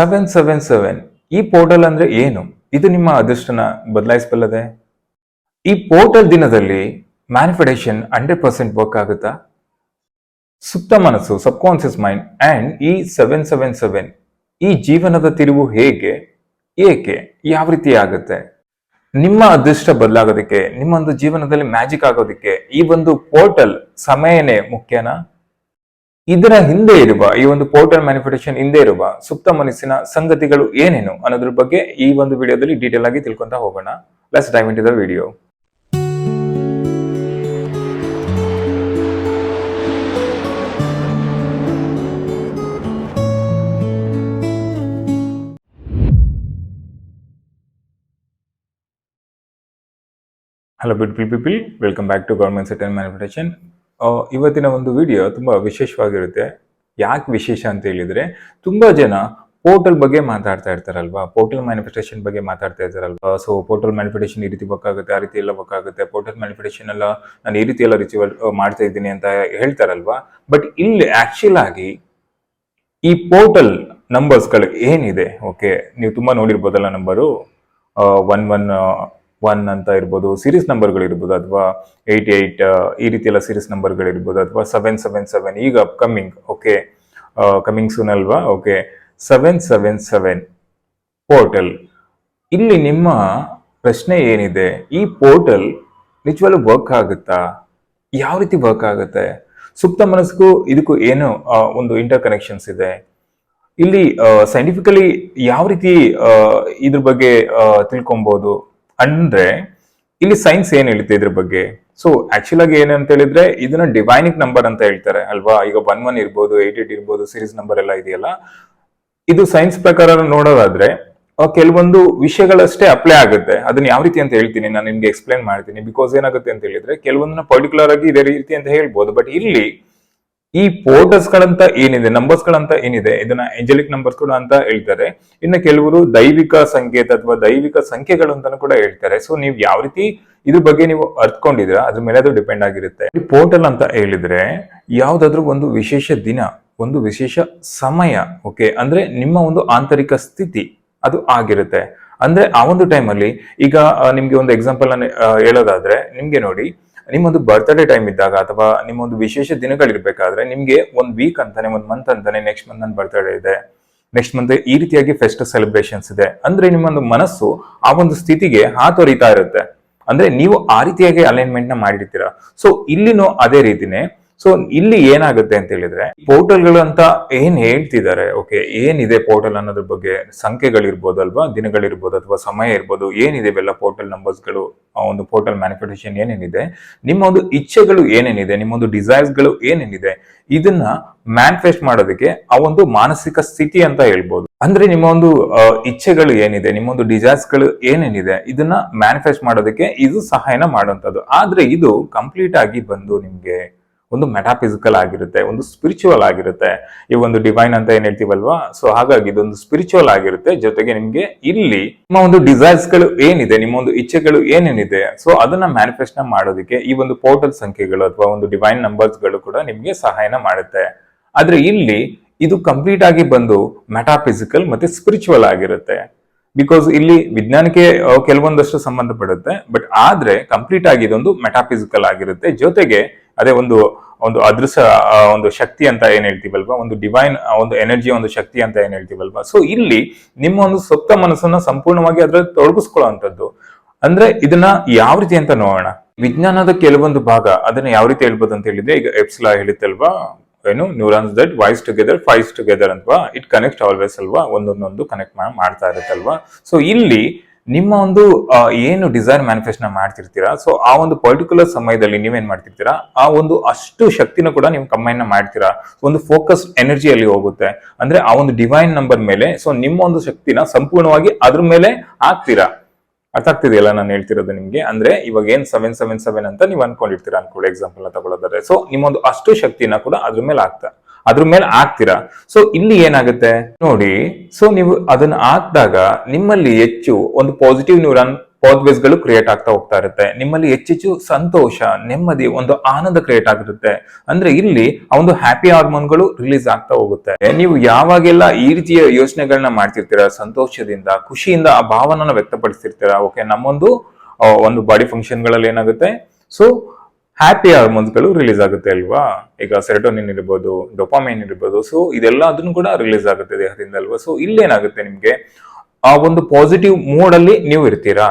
Seven seven seven ಈ portal ಅಂದ್ರೆ ಏನು? ಇದು ನಿಮ್ಮ ಅದೃಷ್ಟನ ಬದಲಾಯಿಸಬಲ್ಲದೆ? ಈ ಪೋರ್ಟಲ್ ದಿನದಲ್ಲಿ ಮ್ಯಾನಿಫೆಡೇಷನ್ ಹಂಡ್ರೆಡ್ ಪರ್ಸೆಂಟ್ ವರ್ಕ್ ಆಗುತ್ತಾ? ಸುಪ್ತ ಮನಸ್ಸು ಸಬ್ಕಾನ್ಸಿಯಸ್ ಮೈಂಡ್ ಅಂಡ್ ಈ ಸೆವೆನ್ ಸೆವೆನ್ ಸೆವೆನ್ ಈ ಜೀವನದ ತಿರುವು ಹೇಗೆ, ಏಕೆ, ಯಾವ ರೀತಿ ಆಗುತ್ತೆ? ನಿಮ್ಮ ಅದೃಷ್ಟ ಬದಲಾಗೋದಕ್ಕೆ ನಿಮ್ಮ ಒಂದು ಜೀವನದಲ್ಲಿ ಮ್ಯಾಜಿಕ್ ಆಗೋದಕ್ಕೆ ಈ ಒಂದು ಪೋರ್ಟಲ್ ಸಮಯನೇ ಮುಖ್ಯನಾ? ಇದರ ಹಿಂದೆ ಇರುವ, ಈ ಒಂದು ಪೋರ್ಟಲ್ ಮ್ಯಾನಿಫೆಸ್ಟೇಷನ್ ಹಿಂದೆ ಇರುವ ಸುಪ್ತ ಮನಸ್ಸಿನ ಸಂಗತಿಗಳು ಏನೇನು ಅನ್ನೋದ್ರ ಬಗ್ಗೆ ಈ ಒಂದು ವಿಡಿಯೋದಲ್ಲಿ ಡೀಟೇಲ್ ಆಗಿ ತಿಳ್ಕೊಂತ ಹೋಗೋಣ. Let's dive in the video hello beautiful people welcome back to government set manifestation ಇವತ್ತಿನ ಒಂದು ವಿಡಿಯೋ ತುಂಬ ವಿಶೇಷವಾಗಿರುತ್ತೆ. ಯಾಕೆ ವಿಶೇಷ ಅಂತ ಹೇಳಿದ್ರೆ, ತುಂಬ ಜನ ಪೋರ್ಟಲ್ ಬಗ್ಗೆ ಮಾತಾಡ್ತಾ ಇರ್ತಾರಲ್ವಾ? ಪೋರ್ಟಲ್ ಮ್ಯಾನಿಫೆಸ್ಟೇಷನ್ ಬಗ್ಗೆ ಮಾತಾಡ್ತಾ ಇರ್ತಾರಲ್ವಾ? ಸೊ ಪೋರ್ಟಲ್ ಮ್ಯಾನಿಫೆಸ್ಟೇಷನ್ ಈ ರೀತಿ ಬೇಕಾಗುತ್ತೆ ಆ ರೀತಿ ಎಲ್ಲ ಬೇಕಾಗುತ್ತೆ ಪೋರ್ಟಲ್ ಮ್ಯಾನಿಫೆಸ್ಟೇಷನ್ ಎಲ್ಲ ನಾನು ಈ ರೀತಿ ಎಲ್ಲ ರಿಚುವಲ್ ಮಾಡ್ತಾ ಇದ್ದೀನಿ ಅಂತ ಹೇಳ್ತಾರಲ್ವಾ? ಬಟ್ ಇಲ್ಲಿ ಆಕ್ಚುಲ್ ಆಗಿ ಈ ಪೋರ್ಟಲ್ ನಂಬರ್ಸ್ಗಳು ಏನಿದೆ? ಓಕೆ ನೀವು ತುಂಬಾ ನೋಡಿರ್ಬೋದಲ್ಲ ನಂಬರು ಒನ್ ಒನ್ ಒನ್ ಅಂತ ಇರ್ಬೋದು ಸೀರೀಸ್ ನಂಬರ್ಗಳಿರ್ಬೋದು ಅಥವಾ ಏಯ್ಟ್ ಏಯ್ಟ್ ಈ ರೀತಿ ಎಲ್ಲ ಸೀರೀಸ್ ನಂಬರ್ಗಳಿರ್ಬೋದು ಅಥವಾ ಸೆವೆನ್ ಸೆವೆನ್ ಸೆವೆನ್ ಈಗ ಅಪ್ಕಮಿಂಗ್ ಓಕೆ ಕಮಿಂಗ್ ಸೂನ್ ಅಲ್ವಾ? Okay seven seven seven portal ಇಲ್ಲಿ ನಿಮ್ಮ ಪ್ರಶ್ನೆ ಏನಿದೆ? ಈ ಪೋರ್ಟಲ್ ನಿಜವಾಗ್ಲೂ ವರ್ಕ್ ಆಗುತ್ತಾ? ಯಾವ ರೀತಿ ವರ್ಕ್ ಆಗುತ್ತೆ? ಸುಪ್ತ ಮನಸ್ಸಿಗೂ ಇದಕ್ಕೂ ಏನು ಒಂದು ಇಂಟರ್ ಕನೆಕ್ಷನ್ಸ್ ಇದೆ. ಇಲ್ಲಿ ಸೈಂಟಿಫಿಕಲಿ ಯಾವ ರೀತಿ ಇದ್ರ ಬಗ್ಗೆ ತಿಳ್ಕೊಬೋದು ಅಂದ್ರೆ ಇಲ್ಲಿ ಸೈನ್ಸ್ ಏನ್ ಹೇಳುತ್ತೆ ಇದ್ರ ಬಗ್ಗೆ? ಸೊ ಆಕ್ಚುಲ್ ಆಗಿ ಏನಂತ ಹೇಳಿದ್ರೆ, ಇದನ್ನ ಡಿವೈನಿಕ್ ನಂಬರ್ ಅಂತ ಹೇಳ್ತಾರೆ, ಅಲ್ವಾ? ಈಗ ಒನ್ ಒನ್ ಇರ್ಬೋದು ಏಟ್ ಏಟ್ ಇರ್ಬೋದು ಸೀರೀಸ್ ನಂಬರ್ ಎಲ್ಲ ಇದೆಯಲ್ಲ. ಇದು ಸೈನ್ಸ್ ಪ್ರಕಾರ ನೋಡೋದಾದ್ರೆ ಕೆಲವೊಂದು ವಿಷಯಗಳಷ್ಟೇ ಅಪ್ಲೈ ಆಗುತ್ತೆ. ಅದನ್ನ ಯಾವ ರೀತಿ ಅಂತ ಹೇಳ್ತೀನಿ, ನಾನು ನಿಮ್ಗೆ ಎಕ್ಸ್ಪ್ಲೈನ್ ಮಾಡ್ತೀನಿ. ಬಿಕಾಸ್ ಏನಾಗುತ್ತೆ ಅಂತ ಹೇಳಿದ್ರೆ, ಕೆಲವೊಂದನ್ನ ಪರ್ಟಿಕ್ಯುಲರ್ ಆಗಿ ಇದೇ ರೀತಿ ಅಂತ ಹೇಳ್ಬೋದು. ಬಟ್ ಇಲ್ಲಿ ಈ ಪೋರ್ಟರ್ಸ್ ಗಳಂತ ಏನಿದೆ ನಂಬರ್ಸ್ ಗಳಂತ ಏನಿದೆ, ಇದನ್ನ ಎಂಜಲಿಕ್ ನಂಬರ್ಸ್ ಕೂಡ ಅಂತ ಹೇಳ್ತಾರೆ. ಇನ್ನು ಕೆಲವರು ದೈವಿಕ ಸಂಕೇತ ಅಥವಾ ದೈವಿಕ ಸಂಖ್ಯೆಗಳು ಅಂತಾನು ಕೂಡ ಹೇಳ್ತಾರೆ. ಸೊ ನೀವು ಯಾವ ರೀತಿ ಇದ್ರ ಬಗ್ಗೆ ನೀವು ಅರ್ತ್ಕೊಂಡಿದ್ರೆ ಅದ್ರ ಮೇಲೆ ಅದು ಡಿಪೆಂಡ್ ಆಗಿರುತ್ತೆ. ಈ ಪೋರ್ಟಲ್ ಅಂತ ಹೇಳಿದ್ರೆ, ಯಾವ್ದಾದ್ರು ಒಂದು ವಿಶೇಷ ದಿನ, ಒಂದು ವಿಶೇಷ ಸಮಯ ಓಕೆ ಅಂದ್ರೆ ನಿಮ್ಮ ಒಂದು ಆಂತರಿಕ ಸ್ಥಿತಿ, ಅದು ಆಗಿರುತ್ತೆ. ಅಂದ್ರೆ ಆ ಒಂದು ಟೈಮಲ್ಲಿ ಈಗ ನಿಮ್ಗೆ ಒಂದು ಎಕ್ಸಾಂಪಲ್ ನಾನು ಹೇಳೋದಾದ್ರೆ, ನಿಮ್ಗೆ ನೋಡಿ ನಿಮ್ಮೊಂದು ಬರ್ತ್ಡೇ ಟೈಮ್ ಇದ್ದಾಗ ಅಥವಾ ನಿಮ್ಮೊಂದು ವಿಶೇಷ ದಿನಗಳಿರ್ಬೇಕಾದ್ರೆ ನಿಮ್ಗೆ ಒಂದ್ ವೀಕ್ ಅಂತಾನೆ, ಒಂದ್ ಮಂತ್ ಅಂತಾನೆ ನೆಕ್ಸ್ಟ್ ಮಂತ್ ನನ್ನ ಬರ್ತ್ಡೇ ಇದೆ. ನೆಕ್ಸ್ಟ್ ಮಂತ್ ಈ ರೀತಿಯಾಗಿ ಫೆಸ್ಟ್ ಸೆಲೆಬ್ರೇಷನ್ಸ್ ಇದೆ. ಅಂದ್ರೆ ನಿಮ್ಮೊಂದು ಮನಸ್ಸು ಆ ಒಂದು ಸ್ಥಿತಿಗೆ ಹಾತೊರಿತಾ ಇರುತ್ತೆ. ಅಂದ್ರೆ ನೀವು ಆ ರೀತಿಯಾಗಿ ಅಲೈನ್ಮೆಂಟ್ನ ಮಾಡಿರ್ತೀರಾ. ಸೊ ಇಲ್ಲಿನೂ ಅದೇ ರೀತಿನೇ ಸೊ ಇಲ್ಲಿ ಏನಾಗುತ್ತೆ ಅಂತ ಹೇಳಿದ್ರೆ ಪೋರ್ಟಲ್ಗಳು ಅಂತ ಏನ್ ಹೇಳ್ತಿದ್ದಾರೆ ಓಕೆ ಏನಿದೆ ಪೋರ್ಟಲ್ ಅನ್ನೋದ್ರ ಬಗ್ಗೆ ಸಂಖ್ಯೆಗಳಿರ್ಬೋದು ಅಲ್ವಾ ದಿನಗಳಿರ್ಬೋದು ಅಥವಾ ಸಮಯ ಇರ್ಬೋದು, ಏನಿದೆ ಇವೆಲ್ಲ ಪೋರ್ಟಲ್ ನಂಬರ್ಸ್ಗಳು ಒಂದು ಪೋರ್ಟಲ್ ಮ್ಯಾನಿಫೆಸ್ಟೇಷನ್ ಏನೇನಿದೆ, ನಿಮ್ಮ ಒಂದು ಇಚ್ಛೆಗಳು ಏನೇನಿದೆ, ನಿಮ್ಮ ಒಂದು ಡಿಸೈರ್ಸ್ಗಳು ಏನೇನಿದೆ, ಇದನ್ನ ಮ್ಯಾನಿಫೆಸ್ಟ್ ಮಾಡೋದಕ್ಕೆ ಆ ಒಂದು ಮಾನಸಿಕ ಸ್ಥಿತಿ ಅಂತ ಹೇಳ್ಬೋದು. ಅಂದ್ರೆ ನಿಮ್ಮ ಒಂದು ಇಚ್ಛೆಗಳು ಏನಿದೆ, ನಿಮ್ಮ ಒಂದು ಡಿಸೈರ್ಸ್ಗಳು ಏನೇನಿದೆ, ಇದನ್ನ ಮ್ಯಾನಿಫೆಸ್ಟ್ ಮಾಡೋದಕ್ಕೆ ಇದು ಸಹಾಯನ ಮಾಡುವಂಥದ್ದು. ಆದ್ರೆ ಇದು ಕಂಪ್ಲೀಟ್ ಆಗಿ ಬಂದು ನಿಮ್ಗೆ ಒಂದು ಮೆಟಾಫಿಸಿಕಲ್ ಆಗಿರುತ್ತೆ, ಒಂದು ಸ್ಪಿರಿಚುವಲ್ ಆಗಿರುತ್ತೆ. ಈ ಒಂದು ಡಿವೈನ್ ಅಂತ ಏನ್ ಹೇಳ್ತೀವಲ್ವಾ? ಸೊ ಹಾಗಾಗಿ ಇದೊಂದು ಸ್ಪಿರಿಚುವಲ್ ಆಗಿರುತ್ತೆ. ಜೊತೆಗೆ ನಿಮ್ಗೆ ಇಲ್ಲಿ ನಿಮ್ಮ ಒಂದು ಡಿಸೈರ್ಸ್ಗಳು ಏನಿದೆ, ನಿಮ್ಮ ಒಂದು ಇಚ್ಛೆಗಳು ಏನೇನಿದೆ ಸೊ ಅದನ್ನ ಮ್ಯಾನಿಫೆಸ್ಟ್ ಮಾಡೋದಕ್ಕೆ ಈ ಒಂದು ಪೋರ್ಟಲ್ ಸಂಖ್ಯೆಗಳು ಅಥವಾ ಒಂದು ಡಿವೈನ್ ನಂಬರ್ಸ್ಗಳು ಕೂಡ ನಿಮ್ಗೆ ಸಹಾಯನ ಮಾಡುತ್ತೆ. ಆದ್ರೆ ಇಲ್ಲಿ ಇದು ಕಂಪ್ಲೀಟ್ ಆಗಿ ಬಂದು ಮೆಟಾಫಿಸಿಕಲ್ ಮತ್ತೆ ಸ್ಪಿರಿಚುವಲ್ ಆಗಿರುತ್ತೆ. ಬಿಕಾಸ್ ಇಲ್ಲಿ ವಿಜ್ಞಾನಕ್ಕೆ ಕೆಲವೊಂದಷ್ಟು ಸಂಬಂಧಪಡುತ್ತೆ ಬಟ್ ಆದ್ರೆ ಕಂಪ್ಲೀಟ್ ಆಗಿ ಇದೊಂದು ಮೆಟಾಫಿಸಿಕಲ್ ಆಗಿರುತ್ತೆ. ಜೊತೆಗೆ ಅದೇ ಒಂದು ಒಂದು ಅದೃಶ್ಯ ಒಂದು ಶಕ್ತಿ ಅಂತ ಏನ್ ಹೇಳ್ತೀವಲ್ವಾ ಒಂದು ಡಿವೈನ್ ಒಂದು ಎನರ್ಜಿ ಒಂದು ಶಕ್ತಿ ಅಂತ ಏನ್ ಹೇಳ್ತೀವಲ್ವಾ ಸೊ ಇಲ್ಲಿ ನಿಮ್ಮ ಒಂದು ಸ್ವತ್ತ ಮನಸ್ಸನ್ನ ಸಂಪೂರ್ಣವಾಗಿ ಅದ್ರಲ್ಲಿ ತೊಡಗಿಸ್ಕೊಳ್ಳುವಂಥದ್ದು. ಅಂದ್ರೆ ಇದನ್ನ ಯಾವ ರೀತಿ ಅಂತ ನೋಡೋಣ. ವಿಜ್ಞಾನದ ಕೆಲವೊಂದು ಭಾಗ ಅದನ್ನ ಯಾವ ರೀತಿ ಹೇಳ್ಬೋದು ಅಂತ ಹೇಳಿದ್ರೆ, ಈಗ ಎಪ್ಸ್ಲಾ ಹೇಳಿತ್ತಲ್ವಾ? ಏನು neurons that wire together fire together ಅಂತವಾ it connect always ಅಲ್ವಾ? ಒಂದೊಂದೊಂದು ಕನೆಕ್ಟ್ ಮಾಡ್ತಾ ಇರುತ್ತಲ್ವಾ? ಸೊ ಇಲ್ಲಿ ನಿಮ್ಮ ಒಂದು ಏನು ಡಿಸೈರ್ ಮ್ಯಾನಿಫೆಸ್ಟ್ನ ಮಾಡ್ತಿರ್ತೀರಾ? ಸೊ ಆ ಒಂದು ಪರ್ಟಿಕ್ಯುಲರ್ ಸಮಯದಲ್ಲಿ ನೀವೇನ್ ಮಾಡ್ತಿರ್ತೀರಾ? ಆ ಒಂದು ಅಷ್ಟು ಶಕ್ತಿನ ಕೂಡ ನೀವು ಕಂಬೈನ್ ಮಾಡ್ತೀರಾ? ಒಂದು ಫೋಕಸ್ ಎನರ್ಜಿಯಲ್ಲಿ ಹೋಗುತ್ತೆ. ಅಂದ್ರೆ ಆ ಒಂದು ಡಿವೈನ್ ನಂಬರ್ ಮೇಲೆ ಸೊ ನಿಮ್ಮ ಒಂದು ಶಕ್ತಿನ ಸಂಪೂರ್ಣವಾಗಿ ಅದ್ರ ಮೇಲೆ ಹಾಕ್ತೀರಾ? ಅರ್ಥ ಆಗ್ತಿದೆಯಲ್ಲ ನಾನು ಹೇಳ್ತಿರೋದು ನಿಮಗೆ? ಅಂದ್ರೆ ಇವಾಗ ಏನ್ ಸೆವೆನ್ ಸೆವೆನ್ ಸೆವೆನ್ ಅಂತ ನೀವು ಅನ್ಕೊಂಡಿರ್ತೀರಾ ಅನ್ಕೊಳ್ಳಿ ಎಕ್ಸಾಂಪಲ್ ತಗೊಳೋದಾದ್ರೆ. ಸೊ ನಿಮ್ಮೊಂದು ಅಷ್ಟು ಶಕ್ತಿನ ಕೂಡ ಅದ್ರ ಮೇಲೆ ಆಗ್ತಾ ಅದ್ರ ಮೇಲೆ ಹಾಕ್ತೀರಾ? ಸೊ ಇಲ್ಲಿ ಏನಾಗುತ್ತೆ? ನೋಡಿ ಸೊ ನೀವು ಅದನ್ನ ಹಾಕಿದಾಗ ನಿಮ್ಮಲ್ಲಿ ಹೆಚ್ಚು ಒಂದು ಪಾಸಿಟಿವ್ ನ್ಯೂರಾನ್ ಪಾತ್ವೇಸ್ಗಳು ಕ್ರಿಯೇಟ್ ಆಗ್ತಾ ಹೋಗ್ತಾ ಇರುತ್ತೆ. ನಿಮ್ಮಲ್ಲಿ ಹೆಚ್ಚೆಚ್ಚು ಸಂತೋಷ, ನೆಮ್ಮದಿ, ಒಂದು ಆನಂದ ಕ್ರಿಯೇಟ್ ಆಗಿರುತ್ತೆ. ಅಂದ್ರೆ ಇಲ್ಲಿ ಆ ಒಂದು ಹ್ಯಾಪಿ ಹಾರ್ಮೋನ್ಗಳು ರಿಲೀಸ್ ಆಗ್ತಾ ಹೋಗುತ್ತೆ. ನೀವು ಯಾವಾಗೆಲ್ಲ ಈ ರೀತಿಯ ಯೋಚನೆಗಳನ್ನ ಮಾಡ್ತಿರ್ತೀರ, ಸಂತೋಷದಿಂದ, ಖುಷಿಯಿಂದ ಆ ಭಾವನನ ವ್ಯಕ್ತಪಡಿಸಿರ್ತೀರ ಓಕೆ ನಮ್ಮೊಂದು ಒಂದು ಬಾಡಿ ಫಂಕ್ಷನ್ಗಳಲ್ಲಿ ಏನಾಗುತ್ತೆ? ಸೊ ಹ್ಯಾಪಿ ಹಾರ್ಮೋನ್ಸ್ಗಳು ರಿಲೀಸ್ ಆಗುತ್ತೆ ಅಲ್ವಾ? ಈಗ ಸೆರೆಟೋನಿನ್ ಇರ್ಬೋದು ಡೊಪಾಮೈನ್ ಇರ್ಬೋದು ಸೊ ಇದೆಲ್ಲ ಅದನ್ನು ಕೂಡ ರಿಲೀಸ್ ಆಗುತ್ತೆ ದೇಹದಿಂದ ಅಲ್ವಾ ಸೊ ಇಲ್ಲೇನಾಗುತ್ತೆ ನಿಮ್ಗೆ? ಆ ಒಂದು ಪಾಸಿಟಿವ್ ಮೂಡ್ ಅಲ್ಲಿ ನೀವು ಇರ್ತೀರಾ?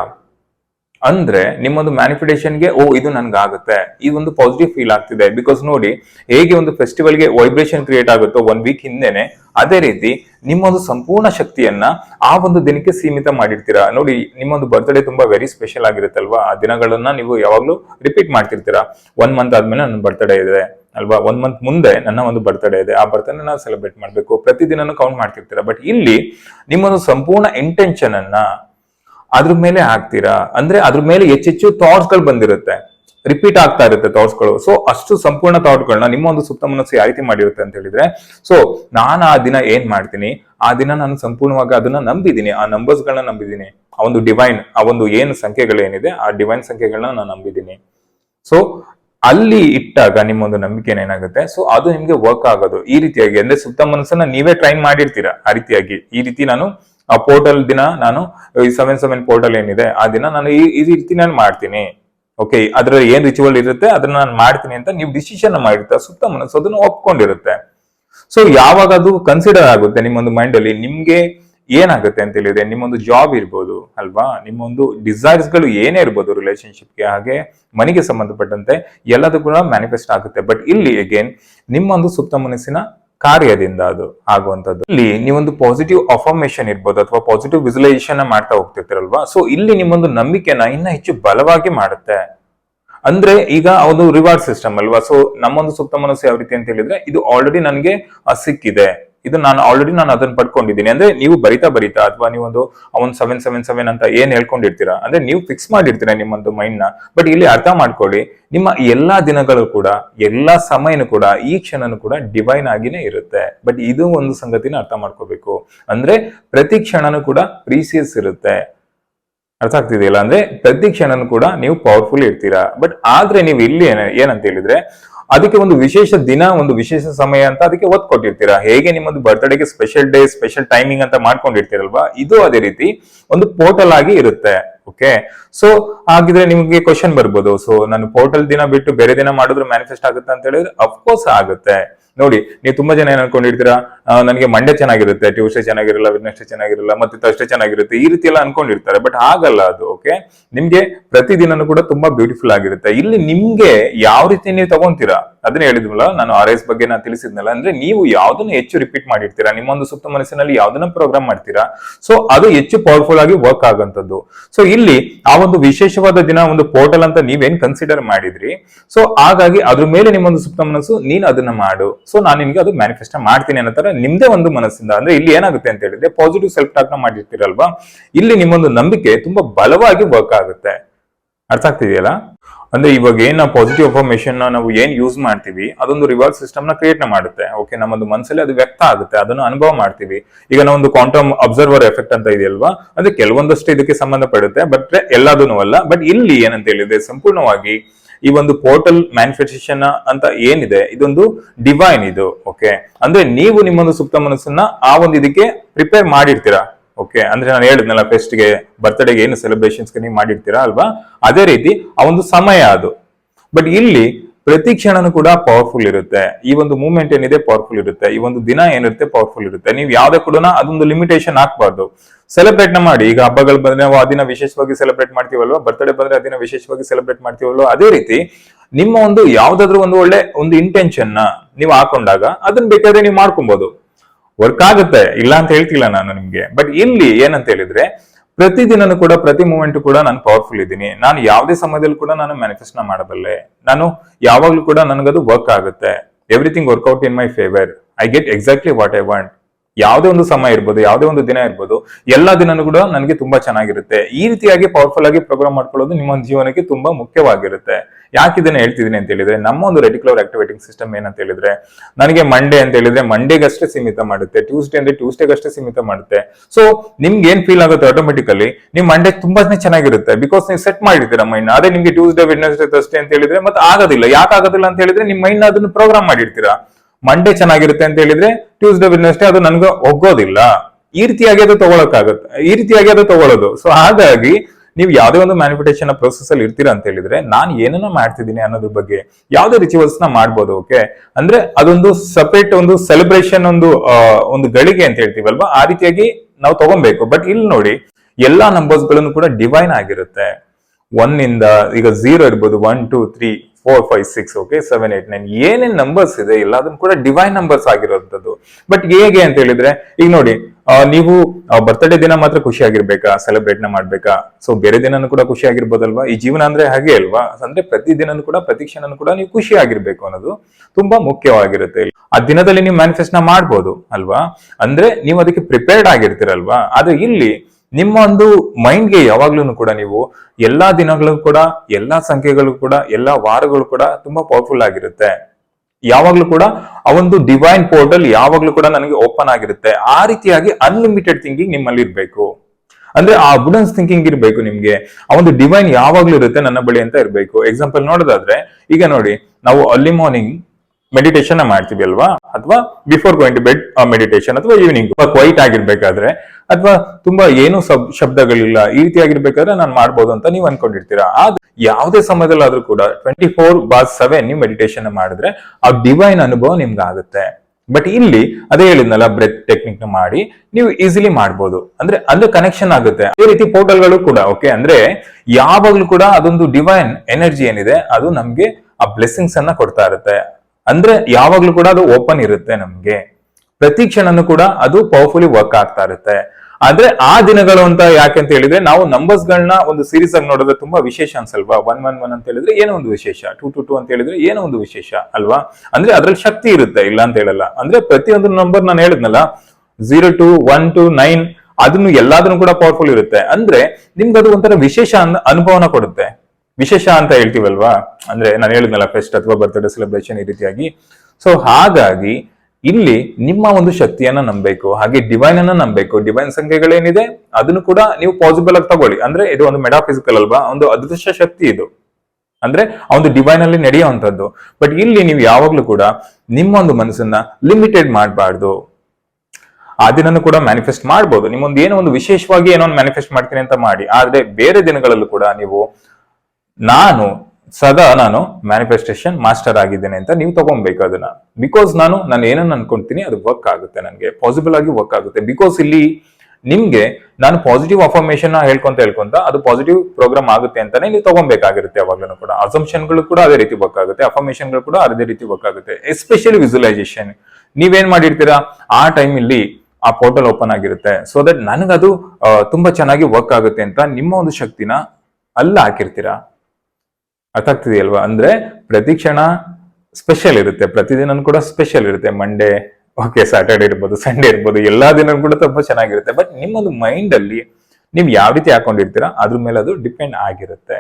ಅಂದ್ರೆ ನಿಮ್ಮೊಂದು ಮ್ಯಾನಿಫಿಟೇಷನ್ಗೆ ಓ, ಇದು ನನ್ಗಾಗುತ್ತೆ. ಈ ಒಂದು ಪಾಸಿಟಿವ್ ಫೀಲ್ ಆಗ್ತಿದೆ. ಬಿಕಾಸ್ ನೋಡಿ, ಹೇಗೆ ಒಂದು ಫೆಸ್ಟಿವಲ್ಗೆ ವೈಬ್ರೇಷನ್ ಕ್ರಿಯೇಟ್ ಆಗುತ್ತೋ ಒನ್ ವೀಕ್ ಹಿಂದೆನೆ, ಅದೇ ರೀತಿ ನಿಮ್ಮೊಂದು ಸಂಪೂರ್ಣ ಶಕ್ತಿಯನ್ನ ಆ ಒಂದು ದಿನಕ್ಕೆ ಸೀಮಿತ ಮಾಡಿರ್ತೀರಾ? ನೋಡಿ, ನಿಮ್ಮೊಂದು ಬರ್ತ್ಡೇ ತುಂಬಾ ವೆರಿ ಸ್ಪೆಷಲ್ ಆಗಿರುತ್ತಲ್ವಾ? ಆ ದಿನಗಳನ್ನ ನೀವು ಯಾವಾಗ್ಲೂ ರಿಪೀಟ್ ಮಾಡ್ತಿರ್ತೀರಾ? ಒನ್ ಮಂತ್ ಆದ್ಮೇಲೆ ನನ್ನ ಬರ್ತ್ಡೇ ಇದೆ, ಅಲ್ವಾ? ಒನ್ ಮಂತ್ ಮುಂದೆ ನನ್ನ ಒಂದು ಬರ್ತ್ಡೇ ಇದೆ. ಆ ಬರ್ತ್ಡೇ ನಾವು ಸೆಲೆಬ್ರೇಟ್ ಮಾಡಬೇಕು. ಪ್ರತಿದಿನನೂ ಕೌಂಟ್ ಮಾಡ್ತಿರ್ತೀರಾ? ಬಟ್ ಇಲ್ಲಿ ನಿಮ್ಮೊಂದು ಸಂಪೂರ್ಣ ಇಂಟೆನ್ಷನ್ ಅನ್ನ ಅದ್ರ ಮೇಲೆ ಹಾಕ್ತೀರಾ? ಅಂದ್ರೆ ಅದ್ರ ಮೇಲೆ ಹೆಚ್ಚೆಚ್ಚು ಥಾಟ್ಸ್ಗಳು ಬಂದಿರುತ್ತೆ. ರಿಪೀಟ್ ಆಗ್ತಾ ಇರುತ್ತೆ ಥಾಟ್ಸ್ಗಳು. ಸೊ ಅಷ್ಟು ಸಂಪೂರ್ಣ ಥಾಟ್ಗಳನ್ನ ನಿಮ್ಮ ಒಂದು ಸುತ್ತ ಮನಸ್ಸು ಯಾವ ರೀತಿ ಮಾಡಿರುತ್ತೆ ಅಂತ ಹೇಳಿದ್ರೆ ಸೊ ನಾನು ಆ ದಿನ ಏನ್ ಮಾಡ್ತೀನಿ? ಆ ದಿನ ನಾನು ಸಂಪೂರ್ಣವಾಗಿ ಅದನ್ನ ನಂಬಿದ್ದೀನಿ. ಆ ನಂಬರ್ಸ್ ಗಳನ್ನ ನಂಬಿದ್ದೀನಿ. ಆ ಒಂದು ಡಿವೈನ್ ಆ ಒಂದು ಏನು ಸಂಖ್ಯೆಗಳೇನಿದೆ ಆ ಡಿವೈನ್ ಸಂಖ್ಯೆಗಳನ್ನ ನಾನು ನಂಬಿದ್ದೀನಿ. ಸೊ ಅಲ್ಲಿ ಇಟ್ಟಾಗ ನಿಮ್ಮೊಂದು ನಂಬಿಕೆ ಏನಾಗುತ್ತೆ? ಸೊ ಅದು ನಿಮ್ಗೆ ವರ್ಕ್ ಆಗೋದು. ಈ ರೀತಿಯಾಗಿ, ಅಂದ್ರೆ ಸುತ್ತ ಮನಸ್ಸನ್ನ ನೀವೇ ಟ್ರೈನ್ ಮಾಡಿರ್ತೀರಾ? ಆ ರೀತಿಯಾಗಿ. ಈ ರೀತಿ ನಾನು ಆ ಪೋರ್ಟಲ್ ದಿನ ನಾನು, ಈ ಸೆವೆನ್ ಸೆವೆನ್ ಪೋರ್ಟಲ್ ಏನಿದೆ, ಆ ದಿನ ನಾನು ಈ ರೀತಿ ನಾನು ಮಾಡ್ತೀನಿ. ಓಕೆ ಅದ್ರ ಏನ್ ರಿಚುವಲ್ ಇರುತ್ತೆ, ಅದನ್ನ ನಾನು ಮಾಡ್ತೀನಿ ಅಂತ ನೀವು ಡಿಸಿಷನ್ ಮಾಡಿರ್ತಾ, ಸುತ್ತ ಮನಸ್ಸು ಅದನ್ನ ಒಪ್ಕೊಂಡಿರುತ್ತೆ. ಸೊ ಯಾವಾಗ ಅದು ಕನ್ಸಿಡರ್ ಆಗುತ್ತೆ ನಿಮ್ಮೊಂದು ಮೈಂಡ್ ಅಲ್ಲಿ, ನಿಮ್ಗೆ ಏನಾಗುತ್ತೆ ಅಂತ ಹೇಳಿದ್ರೆ, ನಿಮ್ಮೊಂದು ಜಾಬ್ ಇರ್ಬೋದು, ಅಲ್ವಾ? ನಿಮ್ಮೊಂದು ಡಿಸೈರ್ಸ್ಗಳು ಏನೇ ಇರ್ಬೋದು ರಿಲೇಶನ್ಶಿಪ್ಗೆ ಹಾಗೆ ಮನೆಗೆ ಸಂಬಂಧಪಟ್ಟಂತೆ ಎಲ್ಲದೂ ಕೂಡ ಮ್ಯಾನಿಫೆಸ್ಟ್ ಆಗುತ್ತೆ. ಬಟ್ ಇಲ್ಲಿ ಅಗೇನ್ ನಿಮ್ಮೊಂದು ಸುತ್ತ ಮನಸ್ಸಿನ ಕಾರ್ಯದಿಂದ ಅದು ಆಗುವಂತದ್ದು ಇಲ್ಲಿ ನೀವೊಂದು ಪಾಸಿಟಿವ್ ಅಫಾರ್ಮೇಶನ್ ಇರ್ಬೋದು ಅಥವಾ ಪಾಸಿಟಿವ್ ವಿಜುಲೈಸೇಷನ್ ಮಾಡ್ತಾ ಹೋಗ್ತಿರ್ತೀರಲ್ವಾ? ಸೊ ಇಲ್ಲಿ ನಿಮ್ಮೊಂದು ನಂಬಿಕೆನ ಇನ್ನ ಹೆಚ್ಚು ಬಲವಾಗಿ ಮಾಡುತ್ತೆ. ಅಂದ್ರೆ ಈಗ ಒಂದು ರಿವಾರ್ಡ್ ಸಿಸ್ಟಮ್ ಅಲ್ವಾ? ಸೊ ನಮ್ಮೊಂದು ಸುತ್ತ ಮನಸ್ಸು ಯಾವ ರೀತಿ ಅಂತ ಹೇಳಿದ್ರೆ, ಇದು ಆಲ್ರೆಡಿ ನನಗೆ ಸಿಕ್ಕಿದೆ. ಇದು ನಾನು ಆಲ್ರೆಡಿ ನಾನು ಅದನ್ನ ಪಡ್ಕೊಂಡಿದ್ದೀನಿ. ಅಂದ್ರೆ ನೀವು ಬರಿತಾ ಬರಿತಾ ಅಥವಾ ನೀವೊಂದು ಒಂದು ಸೆವೆನ್ ಸೆವೆನ್ ಸೆವೆನ್ ಅಂತ ಏನ್ ಹೇಳ್ಕೊಂಡಿರ್ತೀರಾ? ಅಂದ್ರೆ ನೀವು ಫಿಕ್ಸ್ ಮಾಡಿರ್ತೀರಾ ನಿಮ್ಮೊಂದು ಮೈಂಡ್ನ? ಬಟ್ ಇಲ್ಲಿ ಅರ್ಥ ಮಾಡ್ಕೊಳ್ಳಿ, ನಿಮ್ಮ ಎಲ್ಲಾ ದಿನಗಳು ಕೂಡ, ಎಲ್ಲಾ ಸಮಯನೂ ಕೂಡ, ಈ ಕ್ಷಣನೂ ಕೂಡ ಡಿವೈನ್ ಆಗಿನೇ ಇರುತ್ತೆ. ಬಟ್ ಇದು ಒಂದು ಸಂಗತಿನ ಅರ್ಥ ಮಾಡ್ಕೋಬೇಕು. ಅಂದ್ರೆ ಪ್ರತಿ ಕ್ಷಣನೂ ಕೂಡ ಪ್ರೀಸಿಯಸ್ ಇರುತ್ತೆ. ಅರ್ಥ ಆಗ್ತಿದೆಯಲ್ಲ? ಅಂದ್ರೆ ಪ್ರತಿ ಕ್ಷಣನೂ ಕೂಡ ನೀವು ಪವರ್ಫುಲ್ ಇರ್ತೀರಾ? ಬಟ್ ಆದ್ರೆ ನೀವು ಇಲ್ಲಿ ಏನಂತ ಹೇಳಿದ್ರೆ ಅದಕ್ಕೆ ಒಂದು ವಿಶೇಷ ದಿನ, ಒಂದು ವಿಶೇಷ ಸಮಯ ಅಂತ ಅದಕ್ಕೆ ಒತ್ತು ಕೊಟ್ಟಿರ್ತೀರಾ ಹೇಗೆ ನಿಮ್ಮದು ಬರ್ತ್ಡೇಗೆ ಸ್ಪೆಷಲ್ ಡೇ ಸ್ಪೆಷಲ್ ಟೈಮಿಂಗ್ ಅಂತ ಮಾಡ್ಕೊಂಡಿರ್ತೀರಲ್ವಾ? ಇದು ಅದೇ ರೀತಿ ಒಂದು ಪೋರ್ಟಲ್ ಆಗಿ ಇರುತ್ತೆ. ಓಕೆ? ಸೊ ಹಾಗಿದ್ರೆ ನಿಮ್ಗೆ ಕ್ವಶನ್ ಬರ್ಬೋದು. ಸೊ ನಾನು ಪೋರ್ಟಲ್ ದಿನ ಬಿಟ್ಟು ಬೇರೆ ದಿನ ಮಾಡಿದ್ರೆ ಮ್ಯಾನಿಫೆಸ್ಟ್ ಆಗುತ್ತೆ ಅಂತ ಹೇಳಿದ್ರೆ ಅಫ್ಕೋರ್ಸ್ ಆಗುತ್ತೆ. ನೋಡಿ, ನೀವು ತುಂಬಾ ಜನ ಏನ್ ಅನ್ಕೊಂಡಿರ್ತೀರಾ? ನನಗೆ ಮಂಡ್ಯ ಚೆನ್ನಾಗಿರುತ್ತೆ ಟ್ಯೂಸ್ಡೇ ಚೆನ್ನಾಗಿರಲ್ಲ ವೆಡ್ನೆಸ್ಡೇ ಚೆನ್ನಾಗಿರಲ್ಲ, ಮತ್ತೆ ತಷ್ಟೇ ಚೆನ್ನಾಗಿರುತ್ತೆ, ಈ ರೀತಿ ಎಲ್ಲ ಅನ್ಕೊಂಡಿರ್ತಾರೆ. ಬಟ್ ಆಗಲ್ಲ ಅದು ಓಕೆ ನಿಮ್ಗೆ ಪ್ರತಿದಿನನೂ ಕೂಡ ತುಂಬಾ ಬ್ಯೂಟಿಫುಲ್ ಆಗಿರುತ್ತೆ. ಇಲ್ಲಿ ನಿಮ್ಗೆ ಯಾವ ರೀತಿ ನೀವು ತಗೊಂತೀರಾ? ಅದನ್ನ ಹೇಳಿದ್ವಲ್ಲ, ನಾನು ಆರ್ ಎಸ್ ಬಗ್ಗೆ ನಾನು ತಿಳಿಸಿದ್ನಲ್ಲ, ಅಂದ್ರೆ ನೀವು ಯಾವ್ದನ್ನ ಹೆಚ್ಚು ರಿಪೀಟ್ ಮಾಡಿರ್ತೀರಾ? ನಿಮ್ಮೊಂದು ಸುತ್ತ ಮನಸ್ಸಿನಲ್ಲಿ ಯಾವ್ದನ್ನ ಪ್ರೋಗ್ರಾಮ್ ಮಾಡ್ತೀರಾ? ಸೊ ಅದು ಹೆಚ್ಚು ಪವರ್ಫುಲ್ ಆಗಿ ವರ್ಕ್ ಆಗಂತದ್ದು ಸೊ ಇಲ್ಲಿ ಆ ಒಂದು ವಿಶೇಷವಾದ ದಿನ, ಒಂದು ಪೋರ್ಟಲ್ ಅಂತ ನೀವೇನ್ ಕನ್ಸಿಡರ್ ಮಾಡಿದ್ರಿ? ಸೊ ಹಾಗಾಗಿ ಅದ್ರ ಮೇಲೆ ನಿಮ್ಮೊಂದು ಸುತ್ತ ಮನಸ್ಸು, ನೀನು ಅದನ್ನ ಮಾಡು. ಸೊ ನಾನು ನಿಮ್ಗೆ ಅದು ಮ್ಯಾನಿಫೆಸ್ಟ್ ಮಾಡ್ತೀನಿ ಅನ್ನೋ ತರ ನಿಮ್ದೇ ಒಂದು ಮನಸ್ಸಿಂದ, ಅಂದ್ರೆ ಇಲ್ಲಿ ಏನಾಗುತ್ತೆ ಅಂತ ಹೇಳಿದ್ರೆ ಪಾಸಿಟಿವ್ ಸೆಲ್ಫ್ ಟಾಕ್ನ ಮಾಡಿರ್ತೀರಲ್ವಾ? ಇಲ್ಲಿ ನಿಮ್ಮೊಂದು ನಂಬಿಕೆ ತುಂಬಾ ಬಲವಾಗಿ ವರ್ಕ್ ಆಗುತ್ತೆ. ಅರ್ಥ ಆಗ್ತಿದೆಯಲ್ಲ? ಅಂದ್ರೆ ಇವಾಗ ಏನ್ ನಾವು ಪಾಸಿಟಿವ್ ಇನ್ಫಾರ್ಮೇಶನ್ ನಾವು ಏನ್ ಯೂಸ್ ಮಾಡ್ತೀವಿ, ಅದೊಂದು ರಿವಾರ್ಡ್ ಸಿಸ್ಟಮ್ನ ಕ್ರಿಯೇಟ್ ಮಾಡುತ್ತೆ. ಓಕೆ ನಮ್ಮದು ಮನಸ್ಸಲ್ಲಿ ಅದು ವ್ಯಕ್ತ ಆಗುತ್ತೆ, ಅದನ್ನು ಅನುಭವ ಮಾಡ್ತೀವಿ. ಈಗ ನಾವೊಂದು ಕ್ವಾಂಟಮ್ ಅಬ್ಸರ್ವರ್ ಎಫೆಕ್ಟ್ ಅಂತ ಇದೆಯಲ್ವಾ, ಅಂದ್ರೆ ಕೆಲವೊಂದಷ್ಟು ಇದಕ್ಕೆ ಸಂಬಂಧಪಡುತ್ತೆ ಬಟ್ ಎಲ್ಲದೂ ಅಲ್ಲ. ಬಟ್ ಇಲ್ಲಿ ಏನಂತ ಹೇಳಿದ್ರೆ, ಸಂಪೂರ್ಣವಾಗಿ ಈ ಒಂದು ಪೋರ್ಟಲ್ ಮ್ಯಾನಿಫೆಸ್ಟೇಷನ್ ಅಂತ ಏನಿದೆ, ಇದೊಂದು ಡಿವೈನ್ ಇದು. ಓಕೆ ಅಂದ್ರೆ ನೀವು ನಿಮ್ಮೊಂದು ಸುಪ್ತ ಮನಸ್ಸನ್ನ ಆ ಒಂದು ಇದಕ್ಕೆ ಪ್ರಿಪೇರ್ ಮಾಡಿರ್ತೀರಾ? ಓಕೆ ಅಂದ್ರೆ ನಾನು ಹೇಳಿದ್ನಲ್ಲ ಫೆಸ್ಟ್ಗೆ ಬರ್ತ್ಡೇಗೆ ಏನು ಸೆಲೆಬ್ರೇಷನ್ಸ್ಗೆ ನೀವು ಮಾಡಿರ್ತೀರಾ ಅಲ್ವಾ? ಅದೇ ರೀತಿ, ಆ ಒಂದು ಸಮಯ ಅದು. ಬಟ್ ಇಲ್ಲಿ ಪ್ರತಿ ಕ್ಷಣನೂ ಕೂಡ ಪವರ್ಫುಲ್ ಇರುತ್ತೆ. ಈ ಒಂದು ಮೂಮೆಂಟ್ ಏನಿದೆ ಪವರ್ಫುಲ್ ಇರುತ್ತೆ. ಈ ಒಂದು ದಿನ ಏನಿರುತ್ತೆ ಪವರ್ಫುಲ್ ಇರುತ್ತೆ. ನೀವು ಯಾವ್ದೇ ಕೂಡ ಅದೊಂದು ಲಿಮಿಟೇಷನ್ ಹಾಕ್ಬಾರ್ದು. ಸೆಲೆಬ್ರೇಟ್ನ ಮಾಡಿ. ಈಗ ಹಬ್ಬಗಳು ಬಂದ್ರೆ ನಾವು ದಿನ ವಿಶೇಷವಾಗಿ ಸೆಲೆಬ್ರೇಟ್ ಮಾಡ್ತೀವಲ್ವಾ? ಬರ್ತ್ಡೇ ಬಂದ್ರೆ ದಿನ ವಿಶೇಷವಾಗಿ ಸೆಲೆಬ್ರೇಟ್ ಮಾಡ್ತೀವಲ್ವ? ಅದೇ ರೀತಿ, ನಿಮ್ಮ ಒಂದು ಯಾವ್ದಾದ್ರು ಒಂದು ಒಳ್ಳೆ ಒಂದು ಇಂಟೆನ್ಷನ್ ನೀವು ಹಾಕೊಂಡಾಗ, ಅದನ್ನ ಬೇಕಾದ್ರೆ ನೀವು ಮಾಡ್ಕೊಬಹುದು ವರ್ಕ್ ಆಗುತ್ತೆ, ಇಲ್ಲ ಅಂತ ಹೇಳ್ತಿಲ್ಲ ನಾನು ನಿಮ್ಗೆ. ಬಟ್ ಇಲ್ಲಿ ಏನಂತ ಹೇಳಿದ್ರೆ ಪ್ರತಿದಿನನೂ ಕೂಡ, ಪ್ರತಿ ಮೂಮೆಂಟ್ ಕೂಡ ನಾನು ಪವರ್ಫುಲ್ ಇದ್ದೀನಿ. ನಾನು ಯಾವುದೇ ಸಮಯದಲ್ಲಿ ಕೂಡ ನಾನು ಮ್ಯಾನಿಫೆಸ್ಟ್ ಮಾಡಬಲ್ಲೆ. ನಾನು ಯಾವಾಗ್ಲೂ ಕೂಡ ನನಗದು ವರ್ಕ್ ಆಗುತ್ತೆ. Everything work out in my favour I get exactly what I want ಯಾವುದೇ ಒಂದು ಸಮಯ ಇರ್ಬೋದು, ಯಾವುದೇ ಒಂದು ದಿನ ಇರ್ಬೋದು, ಎಲ್ಲಾ ದಿನನೂ ಕೂಡ ನನಗೆ ತುಂಬಾ ಚೆನ್ನಾಗಿರುತ್ತೆ. ಈ ರೀತಿಯಾಗಿ ಪವರ್ಫುಲ್ ಆಗಿ ಪ್ರೋಗ್ರಾಮ್ ಮಾಡ್ಕೊಳ್ಳೋದು ನಿಮ್ಮ ಜೀವನಕ್ಕೆ ತುಂಬಾ ಮುಖ್ಯವಾಗಿರುತ್ತೆ. ಯಾಕೆ ಇದನ್ನ ಹೇಳ್ತಿದ್ದೀನಿ ಅಂತ ಹೇಳಿದ್ರೆ, ನಮ್ಮ ಒಂದು ರೆಟಿಕ್ಯುಲರ್ ಆಕ್ಟಿವೇಟಿಂಗ್ ಸಿಸ್ಟಮ್ ಏನಂತ ಹೇಳಿದ್ರೆ, ನನಗೆ ಮಂಡೇ ಅಂತ ಹೇಳಿದ್ರೆ ಮಂಡೇಗಷ್ಟೇ ಸೀಮಿತ ಮಾಡುತ್ತೆ ಟ್ಯೂಸ್ಡೇ ಅಂದ್ರೆ ಟ್ಯೂಸ್ಡೇಗಷ್ಟೇ ಸೀಮಿತ ಮಾಡುತ್ತೆ. ಸೊ ನಿಮ್ಗೆ ಏನ್ ಫೀಲ್ ಆಗುತ್ತೆ ಆಟೋಮೆಟಿಕಲಿ ನಿಮ್ ಮಂಡೇ ತುಂಬಾನೇ ಚೆನ್ನಾಗಿರುತ್ತೆ ಬಿಕಾಸ್ ನೀವು ಸೆಟ್ ಮಾಡಿರ್ತೀರ ಮೈಂಡ್ ಅದೇ ನಿಮ್ಗೆ ಟ್ಯೂಸ್ಡೇ ವೆಡ್ನೆಸ್ಡೇ ಅಷ್ಟೇ ಅಂತ ಹೇಳಿದ್ರೆ ಮತ್ತೆ ಆಗೋದಿಲ್ಲ. ಯಾಕೆ ಆಗೋದಿಲ್ಲ ಅಂತ ಹೇಳಿದ್ರೆ, ನಿಮ್ ಮೈಂಡ್ ಅದನ್ನ ಪ್ರೋಗ್ರಾಮ್ ಮಾಡಿರ್ತೀರಾ. ಮಂಡೇ ಚೆನ್ನಾಗಿರುತ್ತೆ ಅಂತ ಹೇಳಿದ್ರೆ ಟ್ಯೂಸ್ಡೇ ವೆಡ್ನೆಸ್ಡೇ ಅದು ನನ್ಗೆ ಒಗ್ಗೋದಿಲ್ಲ. ಈ ರೀತಿಯಾಗಿ ಅದು ತಗೊಳಕ್ಕಾಗುತ್ತೆ. ಈ ರೀತಿಯಾಗಿ ಅದು ತಗೊಳ್ಳೋದು. ಸೊ ಹಾಗಾಗಿ ನೀವು ಯಾವುದೇ ಒಂದು ಮ್ಯಾನಿಫಿಟೇಷನ್ ಪ್ರೊಸೆಸ್ ಅಲ್ಲಿ ಇರ್ತೀರಾ ಅಂತ ಹೇಳಿದ್ರೆ ನಾನು ಏನನ್ನ ಮಾಡ್ತಿದ್ದೀನಿ ಅನ್ನೋದ್ರ ಬಗ್ಗೆ ಯಾವುದೇ ರಿಚುವಲ್ಸ್ನ ಮಾಡ್ಬೋದು ಓಕೆ ಅಂದ್ರೆ ಅದೊಂದು ಸಪರೇಟ್ ಒಂದು ಸೆಲೆಬ್ರೇಷನ್ ಒಂದು ಒಂದು ಗಳಿಗೆ ಅಂತ ಹೇಳ್ತೀವಲ್ವಾ? ಆ ರೀತಿಯಾಗಿ ನಾವು ತಗೊಬೇಕು ಬಟ್ ಇಲ್ಲಿ ನೋಡಿ, ಎಲ್ಲಾ ನಂಬರ್ಸ್ಗಳನ್ನು ಕೂಡ ಡಿವೈನ್ ಆಗಿರುತ್ತೆ. ಒನ್ ಇಂದ ಈಗ ಝೀರೋ ಇರ್ಬೋದು. One two three four five six okay seven eight nine ಏನೇನ್ ನಂಬರ್ಸ್ ಇದೆ ಇಲ್ಲ ಅದನ್ನು ಕೂಡ ಡಿವೈನ್ ನಂಬರ್ಸ್ ಆಗಿರೋಂಥದ್ದು. ಬಟ್ ಹೇಗೆ ಅಂತ ಹೇಳಿದ್ರೆ, ಈಗ ನೋಡಿ ನೀವು ಬರ್ತ್ಡೇ ದಿನ ಮಾತ್ರ ಖುಷಿಯಾಗಿರ್ಬೇಕಾ? ಸೆಲೆಬ್ರೇಟ್ನ ಮಾಡ್ಬೇಕಾ? ಸೊ ಬೇರೆ ದಿನನೂ ಕೂಡ ಖುಷಿ ಆಗಿರ್ಬೋದಲ್ವಾ ಈ ಜೀವನ ಅಂದ್ರೆ ಹಾಗೆ ಅಲ್ವಾ? ಅಂದ್ರೆ ಪ್ರತಿ ದಿನನೂ ಕೂಡ, ಪ್ರತಿ ಕ್ಷಣನೂ ಕೂಡ ನೀವು ಖುಷಿ ಆಗಿರ್ಬೇಕು ಅನ್ನೋದು ತುಂಬಾ ಮುಖ್ಯವಾಗಿರುತ್ತೆ ಆ ದಿನದಲ್ಲಿ ನೀವು ಮ್ಯಾನಿಫೆಸ್ಟ್ನ ಮಾಡ್ಬೋದು, ಅಲ್ವಾ? ಅಂದ್ರೆ ನೀವು ಅದಕ್ಕೆ ಪ್ರಿಪೇರ್ಡ್ ಆಗಿರ್ತೀರಲ್ವಾ? ಆದ್ರೆ ಇಲ್ಲಿ ನಿಮ್ಮ ಒಂದು ಮೈಂಡ್ಗೆ ಯಾವಾಗ್ಲೂ ಕೂಡ ನೀವು ಎಲ್ಲಾ ದಿನಗಳು ಕೂಡ, ಎಲ್ಲಾ ಸಂಖ್ಯೆಗಳು ಕೂಡ, ಎಲ್ಲಾ ವಾರಗಳು ಕೂಡ ತುಂಬಾ ಪವರ್ಫುಲ್ ಆಗಿರುತ್ತೆ. ಯಾವಾಗ್ಲೂ ಕೂಡ ಆ ಒಂದು ಡಿವೈನ್ ಪೋರ್ಟಲ್ ಯಾವಾಗ್ಲೂ ಕೂಡ ನನಗೆ ಓಪನ್ ಆಗಿರುತ್ತೆ. ಆ ರೀತಿಯಾಗಿ ಅನ್ಲಿಮಿಟೆಡ್ ಥಿಂಕಿಂಗ್ ನಿಮ್ಮಲ್ಲಿ ಇರಬೇಕು. ಅಂದ್ರೆ ಆ ಅಬುಡೆನ್ಸ್ ಥಿಂಕಿಂಗ್ ಇರಬೇಕು ನಿಮ್ಗೆ. ಆ ಒಂದು ಡಿವೈನ್ ಯಾವಾಗ್ಲೂ ಇರುತ್ತೆ, ನನ್ನ ಬಳಿ ಅಂತ ಇರಬೇಕು. ಎಕ್ಸಾಂಪಲ್ ನೋಡೋದಾದ್ರೆ, ಈಗ ನೋಡಿ, ನಾವು ಅರ್ಲಿ ಮಾರ್ನಿಂಗ್ ಮೆಡಿಟೇಷನ್ ಮಾಡ್ತೀವಿ ಅಲ್ವಾ? ಅಥವಾ before going to bed meditation ಅಥವಾ ಈವ್ನಿಂಗ್ ಕ್ವೈಟ್ ಆಗಿರ್ಬೇಕಾದ್ರೆ, ಅಥವಾ ತುಂಬಾ ಏನು ಸಬ್, ಶಬ್ದಗಳಿಲ್ಲ, ಈ ರೀತಿಯಾಗಿರ್ಬೇಕಾದ್ರೆ ನಾನು ಮಾಡ್ಬೋದು ಅಂತ ನೀವು ಅನ್ಕೊಂಡಿರ್ತೀರಾ. ಆಗ ಯಾವುದೇ ಸಮಯದಲ್ಲಾದ್ರೂ ಕೂಡ ಟ್ವೆಂಟಿ ಫೋರ್ ಬಾರ್ ಸೆವೆನ್ ನೀವು ಮೆಡಿಟೇಷನ್ ಮಾಡಿದ್ರೆ ಆ ಡಿವೈನ್ ಅನುಭವ ನಿಮ್ಗೆ ಆಗುತ್ತೆ ಬಟ್ ಇಲ್ಲಿ ಅದೇ ಹೇಳಿದ್ನಲ್ಲ ಬ್ರೆತ್ ಟೆಕ್ನಿಕ್ನ ಮಾಡಿ ನೀವು ಈಸಿಲಿ ಮಾಡ್ಬೋದು. ಅಂದ್ರೆ ಅದು ಕನೆಕ್ಷನ್ ಆಗುತ್ತೆ. ಅದೇ ರೀತಿ ಪೋರ್ಟಲ್ಗಳು ಕೂಡ ಓಕೆ ಅಂದ್ರೆ ಯಾವಾಗ್ಲೂ ಕೂಡ ಅದೊಂದು ಡಿವೈನ್ ಎನರ್ಜಿ ಏನಿದೆ, ಅದು ನಮ್ಗೆ ಆ ಬ್ಲೆಸ್ಸಿಂಗ್ಸ್ ಅನ್ನ ಕೊಡ್ತಾ ಇರುತ್ತೆ. ಅಂದ್ರೆ ಯಾವಾಗ್ಲೂ ಕೂಡ ಅದು ಓಪನ್ ಇರುತ್ತೆ ನಮ್ಗೆ. ಪ್ರತಿ ಕ್ಷಣನೂ ಕೂಡ ಅದು ಪವರ್ಫುಲಿ ವರ್ಕ್ ಆಗ್ತಾ ಇರುತ್ತೆ. ಆದ್ರೆ ಆ ದಿನಗಳು ಅಂತ ಯಾಕೆ ಅಂತ ಹೇಳಿದ್ರೆ ನಾವು ನಂಬರ್ಸ್ ಗಳನ್ನ ಒಂದು ಸೀರೀಸ್ ಆಗಿ ನೋಡಿದ್ರೆ ತುಂಬಾ ವಿಶೇಷ ಅನ್ಸಲ್ವಾ? ಒನ್ ಒನ್ ಒನ್ ಅಂತ ಹೇಳಿದ್ರೆ ಏನೋ ಒಂದು ವಿಶೇಷ. ಟೂ ಟು ಟೂ ಅಂತ ಹೇಳಿದ್ರೆ ಏನೋ ಒಂದು ವಿಶೇಷ ಅಲ್ವಾ? ಅಂದ್ರೆ ಅದ್ರಲ್ಲಿ ಶಕ್ತಿ ಇರುತ್ತೆ, ಇಲ್ಲ ಅಂತ ಹೇಳಲ್ಲ. ಅಂದ್ರೆ ಪ್ರತಿಯೊಂದು ನಂಬರ್ ನಾನು ಹೇಳಿದ್ನಲ್ಲ zero two one two nine ಅದನ್ನು ಎಲ್ಲಾದ್ರೂ ಕೂಡ ಪವರ್ಫುಲ್ ಇರುತ್ತೆ. ಅಂದ್ರೆ ನಿಮ್ಗೆ ಅದು ಒಂಥರ ವಿಶೇಷ ಅನ್- ಅನುಭವನ ಕೊಡುತ್ತೆ. ವಿಶೇಷ ಅಂತ ಹೇಳ್ತೀವಲ್ವಾ? ಅಂದ್ರೆ ನಾನು ಹೇಳಿದ್ನಲ್ಲ ಫೆಸ್ಟ್ ಅಥವಾ ಬರ್ತ್ಡೇ ಸೆಲೆಬ್ರೇಷನ್ ಈ ರೀತಿಯಾಗಿ. ಸೊ ಹಾಗಾಗಿ ಇಲ್ಲಿ ನಿಮ್ಮ ಒಂದು ಶಕ್ತಿಯನ್ನ ನಂಬಬೇಕು, ಹಾಗೆ ಡಿವೈನ್ ಅನ್ನ ನಂಬಬೇಕು. ಡಿವೈನ್ ಸಂಖ್ಯೆಗಳೇನಿದೆ, ಅದನ್ನು ಕೂಡ ನೀವು ಪಾಸಿಬಲ್ ಆಗಿ ತಗೊಳ್ಳಿ. ಅಂದ್ರೆ ಇದು ಒಂದು ಮೆಡಾಫಿಸಿಕಲ್ ಅಲ್ವಾ? ಒಂದು ಅದೃಶ್ಯ ಶಕ್ತಿ ಇದು. ಅಂದ್ರೆ ಆ ಒಂದು ಡಿವೈನ್ ಅಲ್ಲಿ ನಡೆಯುವಂಥದ್ದು. ಬಟ್ ಇಲ್ಲಿ ನೀವು ಯಾವಾಗ್ಲೂ ಕೂಡ ನಿಮ್ಮ ಒಂದು ಮನಸ್ಸನ್ನ ಲಿಮಿಟೆಡ್ ಮಾಡಬಾರ್ದು. ಆ ದಿನನೂ ಕೂಡ ಮ್ಯಾನಿಫೆಸ್ಟ್ ಮಾಡ್ಬೋದು. ನಿಮ್ಮೊಂದು ಏನೋ ಒಂದು ವಿಶೇಷವಾಗಿ ಏನೋ ಒಂದು ಮ್ಯಾನಿಫೆಸ್ಟ್ ಮಾಡ್ತೀನಿ ಅಂತ ಮಾಡಿ. ಆದ್ರೆ ಬೇರೆ ದಿನಗಳಲ್ಲೂ ಕೂಡ ನೀವು ನಾನು ಸದಾ ನಾನು ಮ್ಯಾನಿಫೆಸ್ಟೇಷನ್ ಮಾಸ್ಟರ್ ಆಗಿದ್ದೇನೆ ಅಂತ ನೀವು ತಗೊಬೇಕು ಅದನ್ನ. ಬಿಕಾಸ್ ನಾನು ನಾನು ಏನನ್ನ ಅನ್ಕೊಂತೀನಿ ಅದು ವರ್ಕ್ ಆಗುತ್ತೆ ನನಗೆ. ಪಾಸಿಬಲ್ ಆಗಿ ವರ್ಕ್ ಆಗುತ್ತೆ. ಬಿಕಾಸ್ ಇಲ್ಲಿ ನಿಮ್ಗೆ ನಾನು ಪಾಸಿಟಿವ್ ಅಫರ್ಮೇಶನ್ ಹೇಳ್ಕೊಂತ ಹೇಳ್ಕೊಂತ ಅದು ಪಾಸಿಟಿವ್ ಪ್ರೋಗ್ರಾಮ್ ಆಗುತ್ತೆ ಅಂತಾನೆ ನೀವು ತಗೊಬೇಕಾಗಿರುತ್ತೆ ಯಾವಾಗ್ಲೂ ಕೂಡ. ಅಸಂಪ್ಷನ್ಗಳು ಕೂಡ ಅದೇ ರೀತಿ ವರ್ಕ್ ಆಗುತ್ತೆ. ಅಫರ್ಮೇಶನ್ಗಳು ಕೂಡ ಅದೇ ರೀತಿ ವರ್ಕ್ ಆಗುತ್ತೆ. ಎಸ್ಪೆಷಲಿ ವಿಜುಲೈಸೇಷನ್ ನೀವೇನ್ ಮಾಡಿರ್ತೀರಾ? ಆ ಟೈಮ್ ಇಲ್ಲಿ ಆ ಪೋರ್ಟಲ್ ಓಪನ್ ಆಗಿರುತ್ತೆ. ಸೊ ದಟ್ ನನಗದು ತುಂಬಾ ಚೆನ್ನಾಗಿ ವರ್ಕ್ ಆಗುತ್ತೆ ಅಂತ ನಿಮ್ಮ ಒಂದು ಶಕ್ತಿನ ಅಲ್ಲ ಹಾಕಿರ್ತೀರಾ? ಅರ್ಥ ಆಗ್ತಿದೆಯಲ್ವಾ? ಅಂದ್ರೆ ಪ್ರತಿ ಕ್ಷಣ ಸ್ಪೆಷಲ್ ಇರುತ್ತೆ. ಪ್ರತಿದಿನ ಕೂಡ ಸ್ಪೆಷಲ್ ಇರುತ್ತೆ. ಮಂಡೇ ಓಕೆ ಸ್ಯಾಟರ್ಡೆ ಇರ್ಬೋದು ಸಂಡೇ ಇರ್ಬೋದು, ಎಲ್ಲಾ ದಿನ ಕೂಡ ತುಂಬಾ ಚೆನ್ನಾಗಿರುತ್ತೆ. ಬಟ್ ನಿಮ್ಮೊಂದು ಮೈಂಡ್ ಅಲ್ಲಿ ನೀವು ಯಾವ ರೀತಿ ಹಾಕೊಂಡಿರ್ತೀರಾ, ಅದ್ರ ಮೇಲೆ ಅದು ಡಿಪೆಂಡ್ ಆಗಿರುತ್ತೆ.